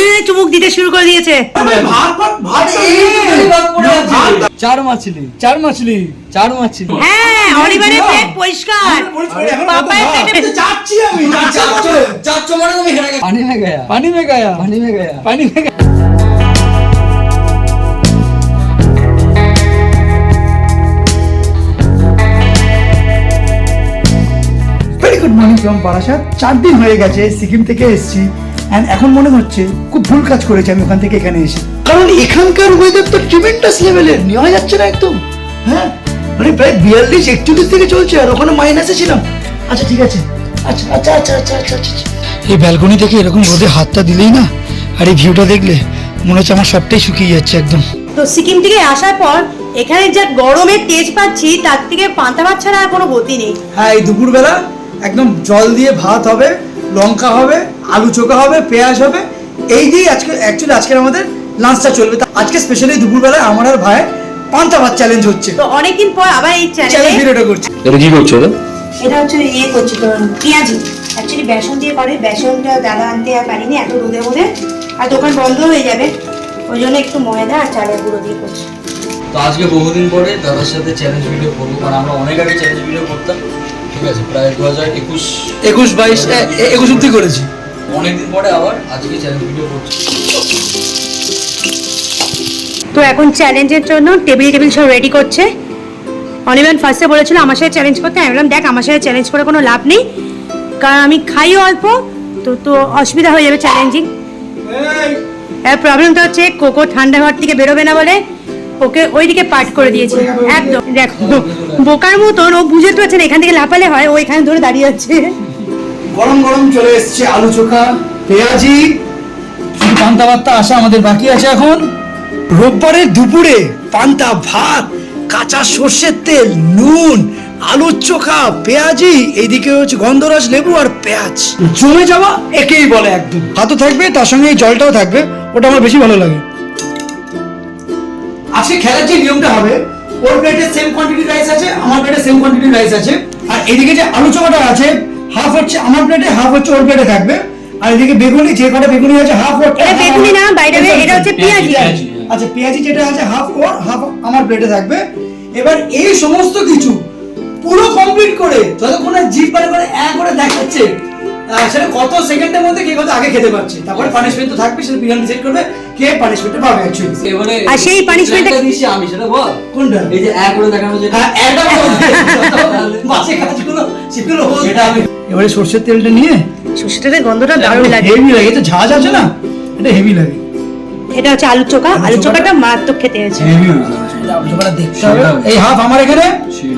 দুজনে চুমুক দিতে শুরু করে দিয়েছে। ভাত চার মাছলি চার মাছলি চার মাছলি। হ্যাঁ অলিভারের পেট পরিষ্কার। পেটে চাচ্ছি আমি চারশো মানে তুমি হেরে গেছো। পানি মে গয়া। পানি মে গয়া। পানি মে গয়া। পানি মে গয়া। গুড মর্নিং ফ্রম বারাসাত চার দিন হয়ে গেছে সিকিম থেকে এসেছি। অ্যান্ড এখন মনে হচ্ছে খুব ভুল কাজ করেছি আমি ওখান থেকে এখানে এসে। কারণ এখানকার ওয়েদার তো ট্রিমেন্টাস লেভেলের নেওয়া যাচ্ছে না একদম। হ্যাঁ? মানে প্রায় বিয়াল্লিশ একচল্লিশ থেকে চলছে আর ওখানে মাইনাসে ছিলাম। আচ্ছা ঠিক আছে। আচ্ছা আচ্ছা আচ্ছা আচ্ছা আচ্ছা আচ্ছা আচ্ছা। এই ব্যালকনি থেকে এরকম রোদে হাতটা দিলেই না? আর এই ভিউটা দেখলে মনে হচ্ছে আমার সবটাই শুকিয়ে যাচ্ছে একদম। তো সিকিম থেকে আসার পর এখানে যা গরমের তেজ পাচ্ছি তার থেকে পান্তা ভাত ছাড়া আর কোনো গতি নেই। হ্যাঁ এই দুপুরবেলা একদম জল দিয়ে ভাত হবে লঙ্কা হবে আলু চোখা হবে পেঁয়াজ হবে। এই দিয়ে আজকে অ্যাকচুয়ালি আজকের আমাদের লাঞ্চটা চলবে। তা আজকে স্পেশালি দুপুরবেলায় আমার আর ভাই পান্তা ভাত চ্যালেঞ্জ হচ্ছে। তো অনেকদিন পর আবার এই চ্যালেঞ্জ ভিডিওটা করছি। এটা কি করছ এটা হচ্ছে ইয়ে করছি তো পেঁয়াজি। অ্যাকচুয়ালি বেসন দিয়ে করে বেসনটা দাদা আনতে আর পারিনি এত রোদের মধ্যে আর দোকান বন্ধ হয়ে যাবে। ওই জন্য একটু ময়দা আর চালের গুঁড়ো দিয়ে করছি। তো আজকে বহুদিন পরে দাদার সাথে চ্যালেঞ্জ ভিডিও করব। কারণ আমরা অনেক আগে চ্যালেঞ্জ ভিডিও করতাম। ঠিক আছে প্রায় দু হাজার একুশ। একুশ বাইশ একুশ অব্দি করেছি। অনেকদিন পরে আবার আজকে চ্যালেঞ্জ ভিডিও করছি। তো এখন চ্যালেঞ্জের জন্য টেবিল টেবিল সব রেডি করছে। অনির্বাণ ফার্স্টে বলেছিল আমার সাথে চ্যালেঞ্জ করতে। আমি বললাম দেখ আমার সাথে চ্যালেঞ্জ করে কোনো লাভ নেই। কারণ আমি খাই অল্প তো তো অসুবিধা হয়ে যাবে চ্যালেঞ্জিং এর প্রবলেমটা হচ্ছে কোকো ঠান্ডা ঘর থেকে বেরোবে না বলে ওকে ওইদিকে পাঠ করে দিয়েছি। একদম। দেখো, বোকার মতন ও বুঝতে পারছে না এখান থেকে লাপালে হয়, ও এখানে ধরে দাঁড়িয়ে আছে। গরম গরম চলে এসছে আলু চোখা, পেঁয়াজি পান্তা ভাতটা আসা আমাদের বাকি আছে এখন। রোববারের দুপুরে পান্তা, ভাত, কাঁচা সর্ষের তেল, নুন, আলুর চোখা, পেঁয়াজি, এইদিকে হচ্ছে গন্ধরস লেবু আর পেঁয়াজ। জমে যাওয়া একেই বলে একদম। ভাতও থাকবে, তার সঙ্গে এই জলটাও থাকবে, ওটা আমার বেশি ভালো লাগে। আজকে খেলার যে নিয়মটা হবে ওর প্লেটে সেম কোয়ান্টিটি রাইস আছে আমার প্লেটে সেম কোয়ান্টিটি রাইস আছে। আর এদিকে যে আলু চোখাটা আছে হাফ হচ্ছে আমার প্লেটে হাফ হচ্ছে ওর প্লেটে থাকবে। আর এদিকে বেগুনি যে কটা বেগুনি আছে হাফ ওর এটা বেগুনি না, way, এটা হচ্ছে পেঁয়াজি। আচ্ছা পেঁয়াজি যেটা আছে হাফ ওর হাফ আমার প্লেটে থাকবে। এবার এই সমস্ত কিছু পুরো কমপ্লিট করে যতক্ষণ না জিভ বার করে এক করে দেখাচ্ছে সেটা কত সেকেন্ডের মধ্যে কে কত আগে খেতে পারছে? তারপরে পানিশমেন্ট তো থাকবে সেটা বিরিয়ানি ডিসাইড করবে কে পানিশমেন্টটা পাবে অ্যাকচুয়ালি এবারে আর সেই punishment টা- আমি সেটা বল। কোনটা? এই যে এক করে দেখানো যেটা হ্যাঁ, কাজগুলো সেগুলো। সেটা আমি এবারে সর্ষের তেলটা নিয়ে সর্ষেটাতে গন্ধটা দারুণ লাগে। হেভি লাগে এই তো ঝাঁজ আছে না? এটা হেভি লাগে। এটা হচ্ছে আলু চোখা। আলু চোখাটা? মারাত্মক খেতে হয়েছে। হেভি আলু চোখাটা। দেখতে হবে। এই হাফ আমার এখানে।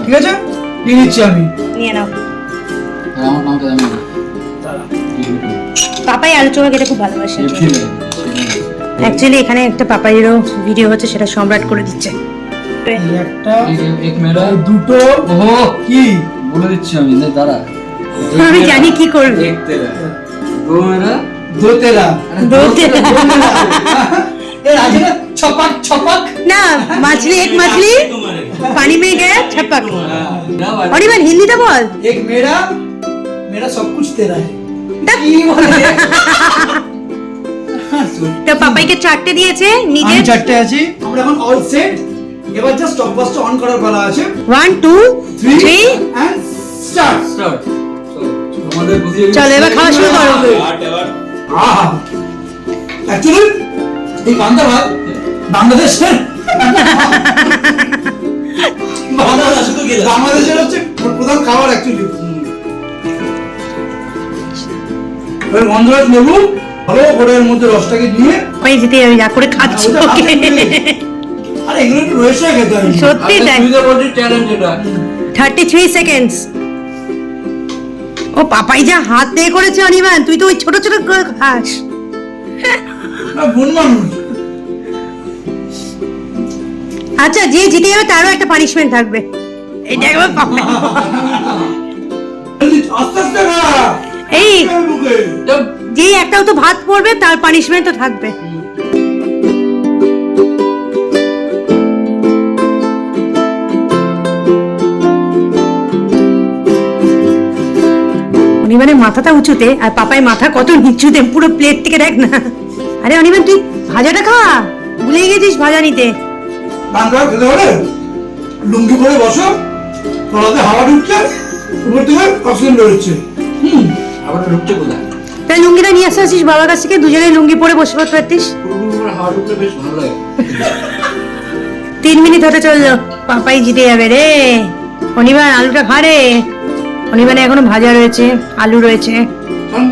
ঠিক আছে? নিয়ে নিচ্ছি আমি। নিয়ে নাও। আমার নামটা আমি পাপাই আলু চোখা খেতে খুব ভালোবাসে। অ্যাকচুয়ালি এখানে একটা ভিডিও হচ্ছে সেটা সম্রাট করে দিচ্ছে। দুটো। কি? বলে দিচ্ছি আমি দাঁড়া। আমি জানি কি করবে। এক পানি হিন্দিটা বল। এক মেরা মেরা সব কুছ তেরা তো পাপাইকে চারটে দিয়েছে নিজে আমি চারটে আছি। আমরা এখন অল সেট এবার জাস্ট স্টপ বাসটা অন করার পালা আছে। One two three three and start start আমাদের প্রতিযোগিতা চলো এবার খাওয়া শুরু করো। আহা অ্যাকচুয়ালি এই পান্তা ভাত বাংলাদেশের বাংলাদেশের হচ্ছে প্রধান খাবার অ্যাকচুয়ালি এবার গন্ধরাজ লেবু ভালো করে এর মধ্যে রসটাকে দিয়ে পাপাই যেতে যা করে খাচ্ছ। তুলে। আরে এগুলো একটু রয়েছে খেতে হবে সত্যি তাই তুই। তো বলছিস চ্যালেঞ্জ এটা। থার্টি থ্রি সেকেন্ডস ও পাপাই যা হাত দিয়ে করেছে অনির্বাণ তুই তো ওই ছোট ছোট করে খাস। আচ্ছা যে জিতে যাবে তারও একটা পানিশমেন্ট থাকবে। এটা একবার আস্তে আস্তে এই যে একটাও তো ভাত পড়বে তার পানিশমেন্ট তো থাকবে। উনি মানে মাথাটা উঁচুতে আর পাপায় মাথা কত নিচুতে পুরো প্লেট থেকে দেখ না। আরে অনির্বাণ তুই ভাজাটা খা। ভুলে গেছিস ভাজা নিতে। লুঙ্গি পরে বসো হাওয়া ঢুকছে উপর থেকে অক্সিজেন বেরোচ্ছে। হুম। আবার ঢুকছে কোথায়? তাই লুঙ্গিটা নিয়ে আসতে আসিস বাবার কাছ থেকে দুজনে লুঙ্গি পরে বসে পড়তে পারতিস। বেশ ভালো লাগে। তিন মিনিট হতে চলল। পাপাই জিতে যাবে রে। অনির্বাণ আলুটা খা রে অনির্বাণে এখনও ভাজা রয়েছে আলু রয়েছে। আমি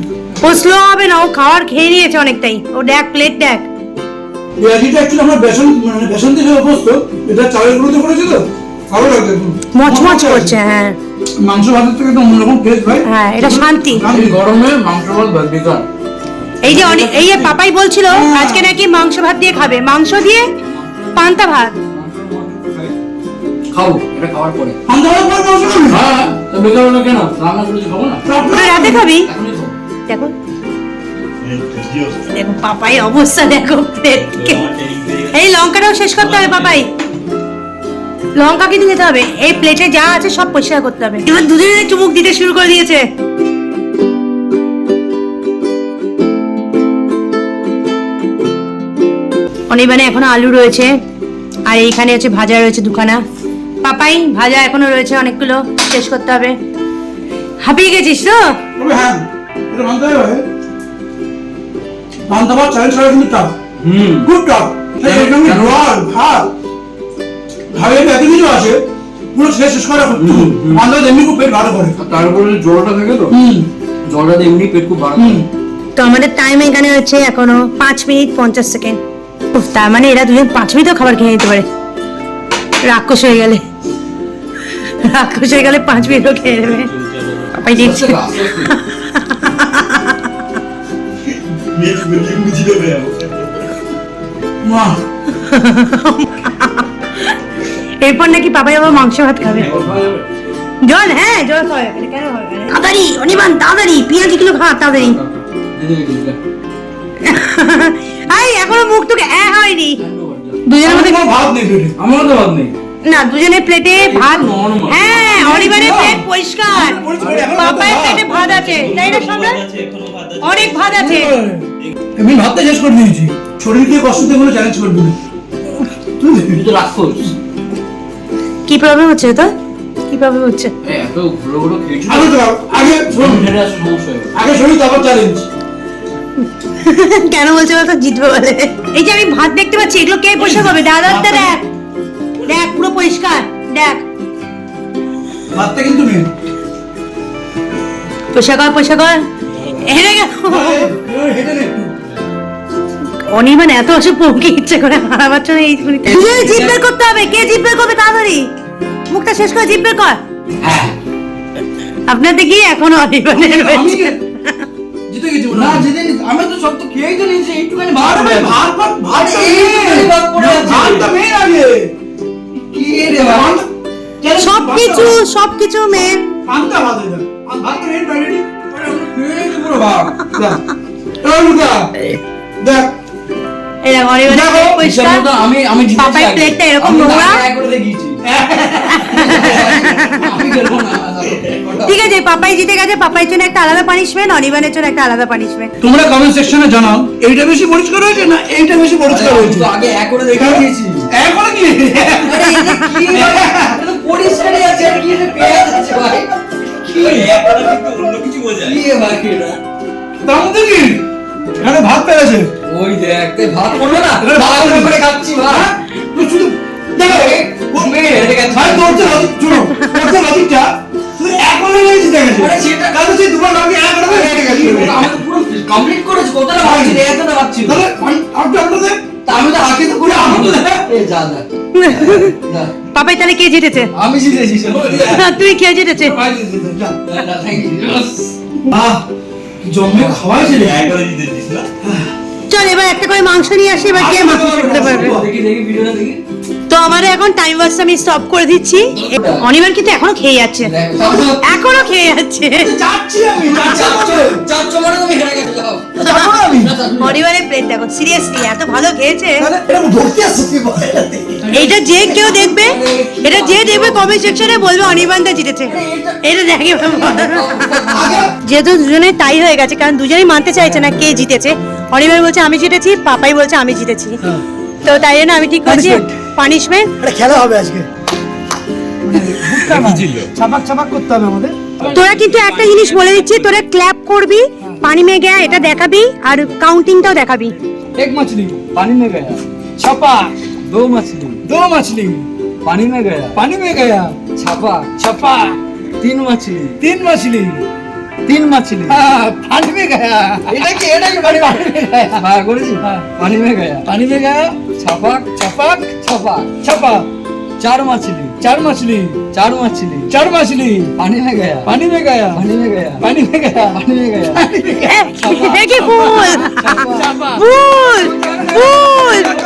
করে ও স্লো হবে না ও খাওয়ার খেয়ে নিয়েছে অনেকটাই। ও দেখ প্লেট দেখ। বিরিয়ানিটা অ্যাকচুয়ালি আমরা বেসন মানে বেসন দিয়ে অভ্যস্ত এটা চালের গুঁড়োতে করেছে তো? ভালো লাগছে একদম মচমচ করছে হ্যাঁ। মাংস ভাতের থেকে তো অন্যরকম টেস্ট ভাই। হ্যাঁ এটা শান্তি। এই গরমে মাংস ভাত ভাত বেকার। এই যে অনি- এই যে পাপাই বলছিল আজকে নাকি মাংস ভাত দিয়ে খাবে। মাংস দিয়ে পান্তা ভাত। খাও এটা খাওয়ার পরে। আমরা পর মাংস খাবি? হ্যাঁ তো বেকার হলো কেন? রান্না করেছি খাব না? রাতে খাব? দেখো। দেখো পাপাই অবস্থা দেখো এই লঙ্কাটাও শেষ করতে হবে পাপাই। লঙ্কা কিন্তু খেতে হবে। এই প্লেটে যা আছে সব পরিষ্কার করতে হবে। এবার দুজনে চুমুক দিতে শুরু করে দিয়েছে। অনির্বাণে এখনও আলু রয়েছে। আর এইখানে হচ্ছে ভাজা রয়েছে দুখানা। পাপাই ভাজা এখনও রয়েছে অনেকগুলো। শেষ করতে হবে। হাঁপিয়ে গেছিস তো? হ্যাঁ এটা মানতে হবে। পান্তা ভাত চ্যালেঞ্জ করা কিন্তু টাফ হুম। খুব টাফ কেন? এখানে কেন? ভাত ভাবে এত কিছু আছে পুরো শেষ শেষ করা করতে হুম, হুম। পান্তা ভাত এমনি খুব পেট ভালো করে। তারপরে জলটা থাকে তো জলটা এমনি পেট খুব ভালো তো আমাদের টাইম এখানে হচ্ছে এখনও পাঁচ মিনিট পঞ্চাশ সেকেন্ড তার মানে এরা দুজন পাঁচ মিনিটও খাবার খেয়ে নিতে পারে। রাক্ষস হয়ে গেলে। রাক্ষস হয়ে গেলে পাঁচ মিনিটও খেয়ে নেবে। পাপাই দিচ্ছে। মা। এরপর নাকি পাপাই আবার মাংস ভাত খাবে। জল হ্যাঁ জল খাওয়া কেন তাড়াতাড়ি অনিবান তাড়াতাড়ি পেঁয়াজ কিলো খা তাড়াতাড়ি। আই এখনও মুখ তোকে এ হয়নি। দুজনের মধ্যে আমার ভাত নেই পেটে আমারও তো ভাত নেই। না দুজনের প্লেটে ভাত হ্যাঁ অনিবারের প্লেট পরিষ্কার। ভাত। প্লেটে ভাত আছে। তাই না সন্ধ্যা? অনেক ভাত আছে। আমি ভাতটা শেষ করে দিয়েছি। শরীরকে কষ্ট দিয়ে কোনো চ্যালেঞ্জ করবি না। তুই তো রাক্ষস। কি প্রবলেম হচ্ছে তো কি প্রবলেম হচ্ছে? এত ঘুরো ঘুরো খেয়েছো? আগে তো আগে আসা সমস্যা হয়ে আগে শরীর তারপর চ্যালেঞ্জ কেন বলছে বলতো? জিতবে বলে। এই যে আমি ভাত দেখতে পাচ্ছি এগুলো কে পরিষ্কার করবে? দাদারটা দেখ। দেখ। পুরো পরিষ্কার। দেখ। ভাতটা কিন্তু মেন পরিষ্কার কর পরিষ্কার কর। হেরে গেল হেঁটে নে এত অসুখ পৌঁকে ইচ্ছে করে হারাবার জন্য এই জিভ বের করতে হবে? কে বের করবে তাড়াতাড়ি? মুখটা শেষ করে বের কর। হ্যাঁ। আপনাদের কি এখনও আমি জিতে গেছি না যেতে আমি তো সব তো খেয়েই তো নিয়েছি একটুখানি ভাত ভাত ভাই, ভাত ভাত ভাত এইটুখানি ভাত পড়ে আছে। ভাতটা মেন আগে। কি রে ভাত- সব কিছু সব কিছু মেন ভাত মেন বাইরে পুরো দেখ। এই দেখো দেখো, আমি আমি। প্লেটটা এরকম নোংরা। এক করে ঠিক আছে পাপাই জিতে গেছে। পাপাইয়ের জন্য একটা আলাদা পানিশমেন্ট অনির্বাণের জন্য একটা আলাদা পানিশমেন্ট তোমরা কমেন্ট সেকশনে জানাও এইটা বেশি পরিষ্কার হয়েছে না এইটা বেশি পরিষ্কার হয়েছে? আগে এক করে দেখিয়ে দিয়েছি। এখন কি? আরে এটা কি? পরিষ্কারই আছে আর কি পেঁয়াজ আছে ভাই। এখানে ভাত পেয়েছে ওই দেখ ভাত করবে না ভাত করে খাচ্ছি ভাত তুই শুধু করে কমপ্লিট করেছি কতটা ভাবছি এতটা ভাবছি আমি তো হাঁকি তো পুরো আমি তো যা। যা। পাপাই তাহলে কে জিতেছে? আমি জিতেছি চলো তুই কে জিতেছে? ভাই জিতে যা একবার জিতেছিস রে চল এবার একটা করে মাংস নিয়ে আসি এবার কে মাংস করতে পারবে? দেখি দেখি ভিডিওটা দেখি। তো আমাদের এখন টাইম ওয়াস্ট আমি স্টপ করে দিচ্ছি। অনিবার কিন্তু এখনও খেয়ে যাচ্ছে। এখনও খেয়ে যাচ্ছে। যাচ্ছি আমি যাচ্ছি। চাচ্ছ চাচ্ছ মানে অনির্বাণের প্লেট দেখো সিরিয়াসলি এত ভালো খেয়েছে? এইটা যে কেউ দেখবে এটা যে দেখবে কমেন্ট সেকশনে বলবে অনির্বাণদা জিতেছে। এটা দেখে যেহেতু দুজনে তাই হয়ে গেছে কারণ দুজনেই মানতে চাইছে না কে জিতেছে। অনির্বাণ বলছে আমি জিতেছি। পাপাই বলছে আমি জিতেছি। তো তাই জন্য আমি ঠিক করছি. পানিশমেন্ট আরে খেলা হবে আজকে। চাপাক চাপাক করতে হবে আমাদের। তোরা কিন্তু একটা জিনিস বলে দিচ্ছি তোরা ক্ল্যাপ করবি পানি মে গয়া এটা দেখাবি আর কাউন্টিংটাও দেখাবি। এক মাছলি পানি মে গয়া ছাপা দো মাছলি দো মাছলি পানি মে গয়া পানি মে গয়া ছাপা ছাপা তিন মাছলি তিন মাছলি তিন মাছলি পানি মে গয়া এটা কি এটা কি পানি মে গয়া হ্যাঁ, হ্যাঁ, পানি মে গয়া পানি মে গয়া छपक छपक छपक छपक चार मछली चार मछली चार मछली चार मछली पानी में गया पानी में गया पानी में गया पानी में गया पानी में गया देखिए फूल फूल फूल